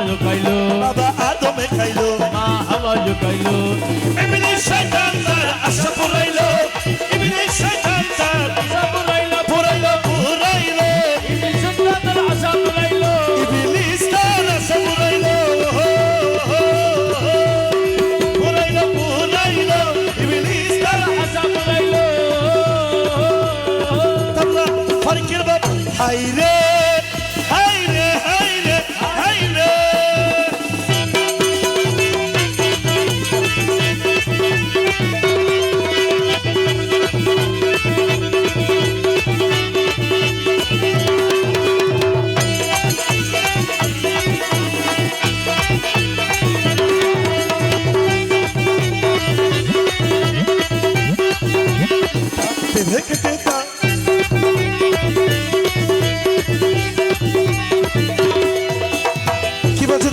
কুতুমেরও লাগিয়া বাবা আদমে খাইলো। বাবা আদমে খাইলো ইবলিশ শয়তান তার আশা পুরাইলো। ইবলিশ শয়তান তার পুরাইলো। পুরাইলো ইবলিশ তার আশা পুরাইলো। পুরাইলো। পুরাইলো ইবলিশ তার তাবলা ফারিকের বাপ হাইরে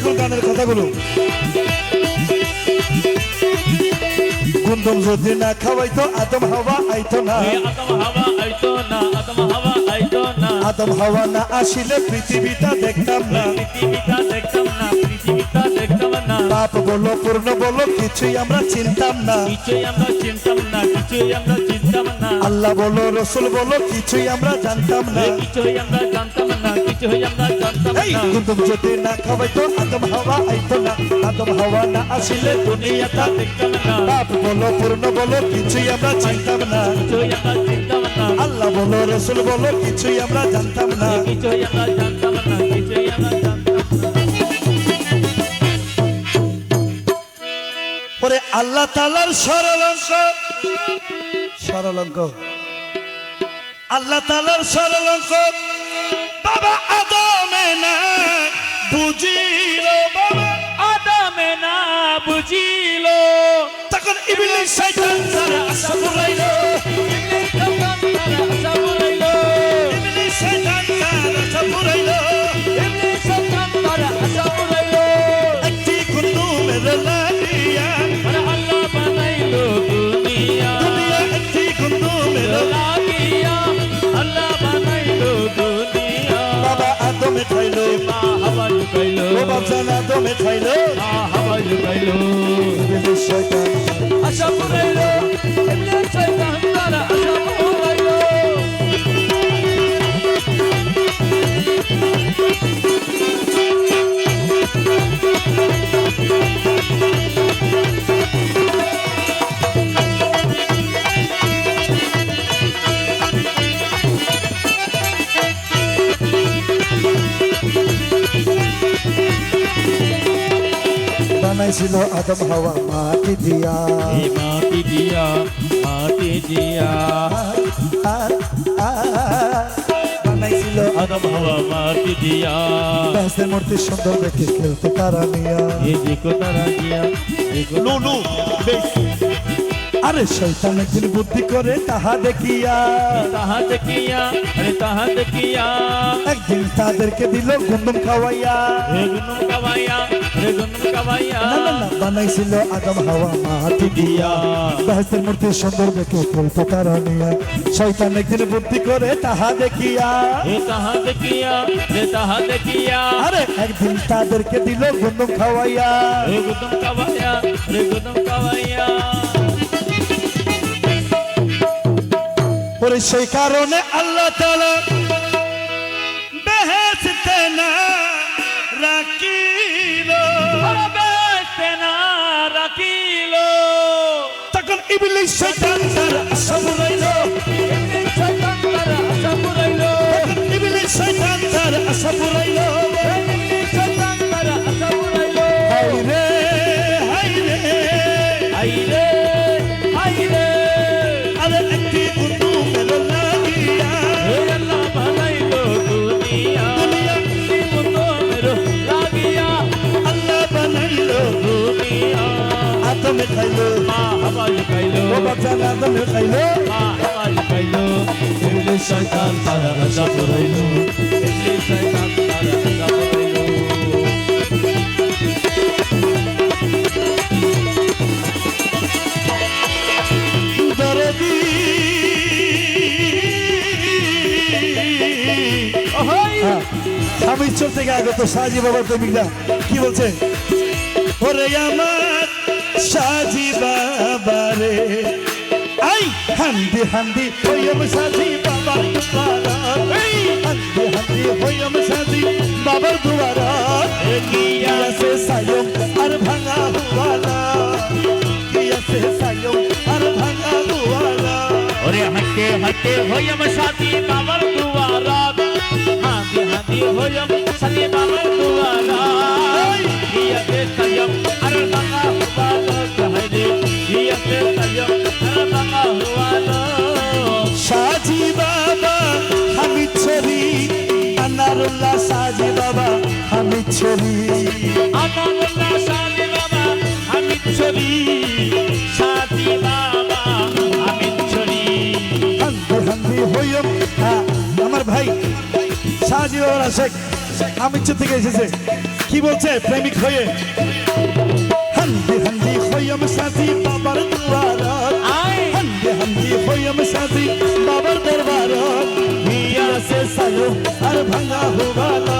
দেখুন গানের কথাগুলো। কুন্দম যদি না খাওয়াইতো আদম হাওয়া আইতো না। আদম হাওয়া না আসিলে পৃথিবীটা দেখতাম না। পাপ বলো পূর্ণ বলো কিছুই আমরা চিনতাম না। কিছুই আমরা চিনতাম না কিছুই আমরা চিনতাম না। আল্লাহ বলো রসুল বলো কিছুই আমরা জানতাম না। কিছুই আমরা জানতাম না কিছুই আমরা জানতাম না। কুন্দম যদি না খাওয়াইতো আদম হাওয়া আইতো না। আদম হাওয়া না আসিলে দুনিয়াটা দেখতাম না। পাপ বলো পূর্ণ বলো কিছুই আমরা জানতাম না। কিছুই আমরা চিনতাম না। আল্লাহ বলো রসুল বলো কিছুই আমরা জানতাম না। কিছুই আমরা জানতাম না কিছুই আমরা জানতাম না। পরে আল্লাহ তালার সরলঙ্ক সরলঙ্ক আল্লাহ তালার সরলঙ্ক বাবা আদমে না বুঝিল, বাবা আদমে না বুঝিল। তখন ইবিল শয়তান তার আশা আদমে খাইলো। ও বাবজান আদমে খাইলো। ইবলিশ শয়তান। আশা পুরাইল শয়তান তারা আশা বানাইছিল আদম হাওয়া মাটি দিয়া। মাটি দিয়া মাটি দিয়া। বানাইছিল আদম হাওয়া মাটি দিয়া। বেহেস্তের মূর্তি সুন্দর দেখে খেলতে তারা নিয়া এই দেখো তারা নিয়া দেখো নো নো আরে শৈতান একদিন বুদ্ধি করে তাহা দেখিয়া। তাহা দেখিয়া আরে তাহা দেখিয়া। একদিন তাদেরকে দিল গুন্দম খাওয়াইয়া। রে না না না বানাইছিল আদম হাওয়া মাটি দিয়া। বেহেস্তের মূর্তি সুন্দর দেখে খেলতে তারা নিয়া। শৈতান একদিন বুদ্ধি করে তাহা দেখিয়া। রে তাহা দেখিয়া রে তাহা দেখিয়া। আরে একদিন তাদেরকে দিল গুন্দম খাওয়াইয়া। রে রে গুনুম কাবাইয়া ওরে সেই কারণে আল্লাহ তালা বেহেস্তে না রাখিল। বেতে না রাখিল। তখন ইবলিশ শয়তান তার আদমে খাইলো মা হাওয়া লুকাইলো ও বাচ্চা আদমে খাইলো। মা হাওয়া লুকাইলো ইবলিস শয়তান তারা রাজা পুরাইলো ইবলিস শয়তান তারা রাজা ওহই হ্যাঁ, আমি চোর থেকে আগত সাজি বাবার প্রেমিকরা কি বলছে? ওরে আমার সাজি বাবারে আই হান্দি হান্দি হইম সাজি বাবার দুয়ারা। হান্দি হান্দি হইম সাজি বাবার দুয়ারা। কি আছে সায়ম আর ভাঙা হুয়ালা কি আছে সায়ম আর ভাঙা হুয়ালা ওরে হাঁটতে হাঁটতে হইম সাথী বাবার দুয়ারাত হাঁটি হাঁটি হইম সাথী বাবার দুয়ারাত ইয়াতে কায়ম আর সাজি বাবা আমি ছবি। আনারুল্লাহ সাজি বাবা আমি ছবি। আমানুল্লাহ সাথী বাবা আমি ছবি। সাথী বাবা আমি ছবি। হান্দি হান্দি হইম হ্যাঁ, আমার ভাই সাজি বাবার শেখ থেকে এসেছে। কি বলছে প্রেমিক হয়ে? হান্দি হান্দি হইম সাজি হান্দি शादी সাজি বাবার দরবার। সে সায়ম আর ভাঙা হুবালা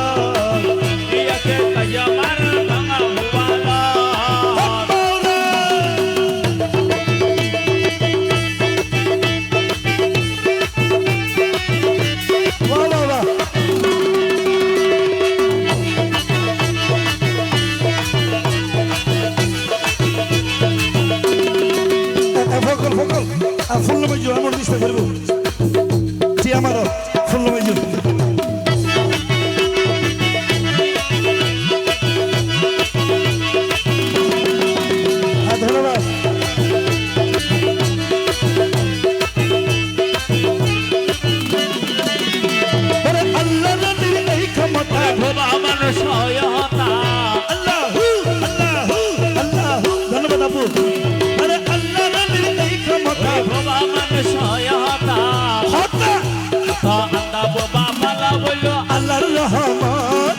রহমান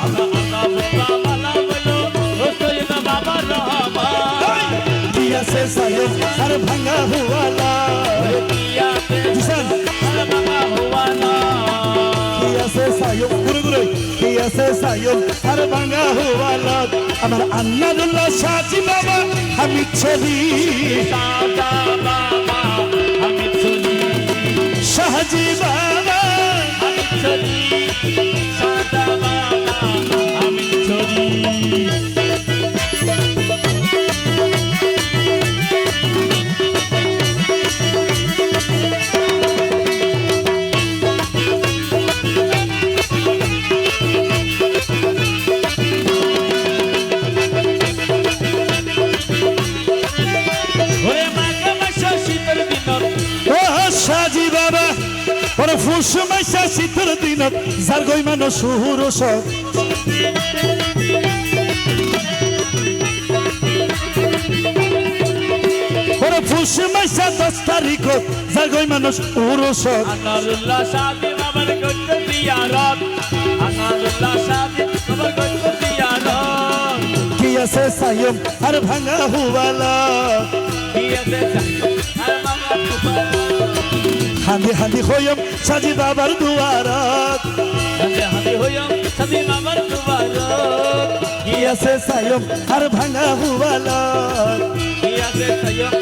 কি আছে সায়ম আর ভাঙা হুয়ালা কিয়াতে জিসান বাবা হুয়ানা কি আছে সায়ম গুরু গুরু কি আছে সায়ম আর আমার আন্নাদুল্লাহ সাজি বাবা আমি ছবি সাদা বাবা আমি চলি শাহজি বাবা ওরে ফুস মাইসা শীতের দিনত যার গই মানো সুহুর সব ওরে ফুস মাইসা দশ তারিখত যার গই মানুষ উরস আনারুল্লাহ দিয়ারত। আনারুল্লাহ সাদি বাবার গন্ত দিয়ারত। কি আছে সায়ম আর ভাঙা আর কুমার হান্দি হাঁদি হইম সাজি বাবার দুয়ারত। হাতে হাতে হইম সাদি বাবার কি আছে সায়ম আর ভাঙা হুয়ালা কিয়াতে সায়ম